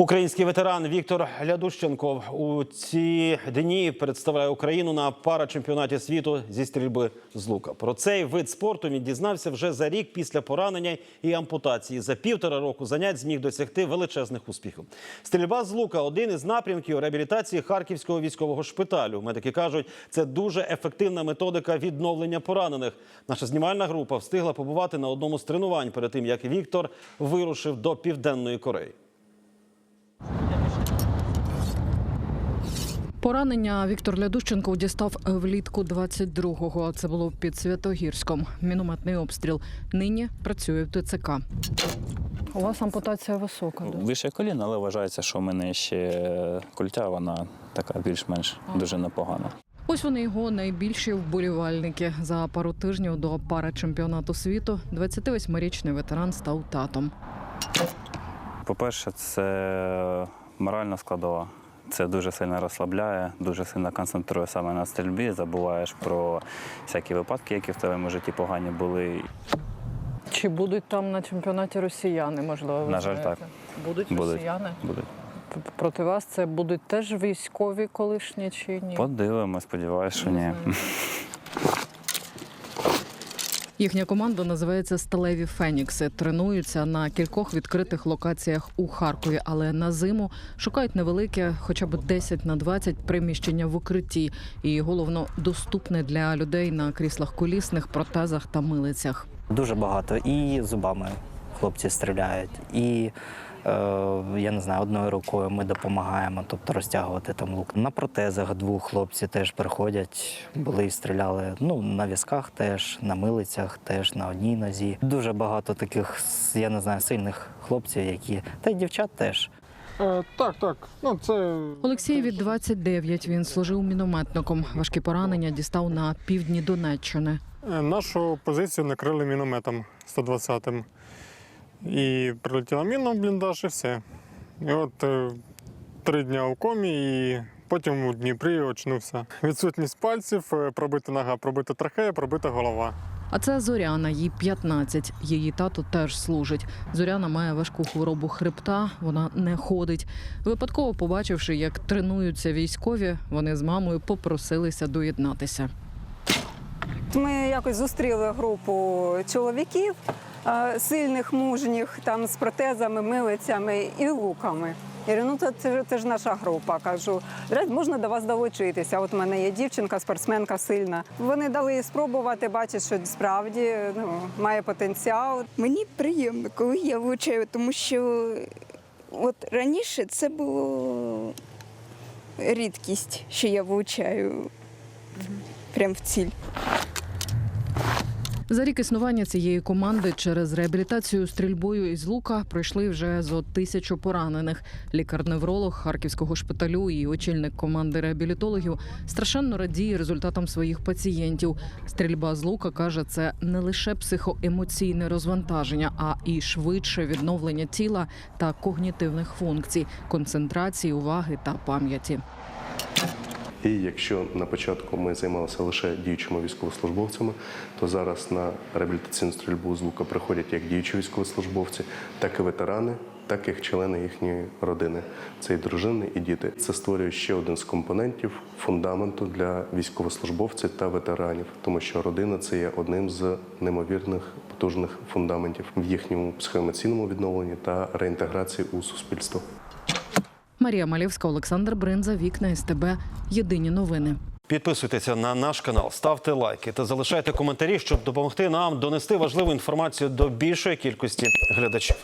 Український ветеран Віктор Глядущенков у ці дні представляє Україну на парачемпіонаті світу зі стрільби з лука. Про цей вид спорту він дізнався вже за рік після поранення і ампутації. За півтора року занять зміг досягти величезних успіхів. Стрільба з лука один із напрямків реабілітації харківського військового шпиталю. Медики кажуть, це дуже ефективна методика відновлення поранених. Наша знімальна група встигла побувати на одному з тренувань перед тим, як Віктор вирушив до південної Кореї. Поранення Віктор Лядущенков дістав влітку 22-го. Це було під Святогірськом. Мінометний обстріл. Нині працює в ТЦК. У вас ампутація висока. Вище коліна, але вважається, що в мене ще культя, вона така більш-менш дуже непогана. Ось вони його найбільші вболівальники. За пару тижнів до парачемпіонату світу 28-річний ветеран став татом. По-перше, це моральна складова. Це дуже сильно розслабляє, дуже сильно концентрує саме на стрільбі. Забуваєш про всякі випадки, які в твоєму житті погані були. Чи будуть там на чемпіонаті росіяни? Можливо, ви На жаль, знаєте? так. Будуть, Будуть. росіяни. Будуть. Проти вас це будуть теж військові колишні чи ні? Подивимось, сподіваюся, що ні. Їхня команда називається Сталеві Фенікси. Тренуються на кількох відкритих локаціях у Харкові, але на зиму шукають невелике, хоча б 10 на 20 приміщення в укритті, і головно доступне для людей на кріслах колісних, протезах та милицях. Дуже багато. І зубами хлопці стріляють, і е, я не знаю, одною рукою ми допомагаємо, тобто розтягувати там лук. На протезах двох хлопці теж приходять, були і стріляли. Ну, на візках теж, на милицях теж, на одній нозі. Дуже багато таких, я не знаю, сильних хлопців, які та й дівчат теж. Е, так, так. Ну це Олексієві 29, Він служив мінометником. Важкі поранення дістав на півдні Донеччини. Е, нашу позицію накрили мінометом 120-м. І прилетіла міна в бліндаж і все. І от е, три дня в комі, і потім у Дніпрі очнувся. Відсутність пальців, е, пробита нога, пробита трахея, пробита голова. А це Зоряна, їй 15. Її тато теж служить. Зоряна має важку хворобу хребта, вона не ходить. Випадково побачивши, як тренуються військові, вони з мамою попросилися доєднатися. Ми якось зустріли групу чоловіків сильних, мужніх, там з протезами, милицями і луками. Я говорю, ну це, це, ж наша група. Кажу, можна до вас долучитися. От в мене є дівчинка, спортсменка сильна. Вони дали їй спробувати, бачать, що справді ну, має потенціал. Мені приємно, коли я влучаю, тому що от раніше це було рідкість, що я влучаю прям в ціль. За рік існування цієї команди через реабілітацію стрільбою із лука пройшли вже зо тисячу поранених. Лікар-невролог харківського шпиталю і очільник команди реабілітологів страшенно радіє результатам своїх пацієнтів. Стрільба з лука каже, це не лише психоемоційне розвантаження, а і швидше відновлення тіла та когнітивних функцій, концентрації, уваги та пам'яті. І якщо на початку ми займалися лише діючими військовослужбовцями, то зараз на реабілітаційну стрільбу з лука приходять як діючі військовослужбовці, так і ветерани, так і члени їхньої родини. Це і дружини, і діти. Це створює ще один з компонентів фундаменту для військовослужбовців та ветеранів, тому що родина це є одним з неймовірних потужних фундаментів в їхньому психоемоційному відновленні та реінтеграції у суспільство. Марія Малівська, Олександр Бринза, вікна СТБ. Єдині новини. Підписуйтеся на наш канал, ставте лайки та залишайте коментарі, щоб допомогти нам донести важливу інформацію до більшої кількості глядачів.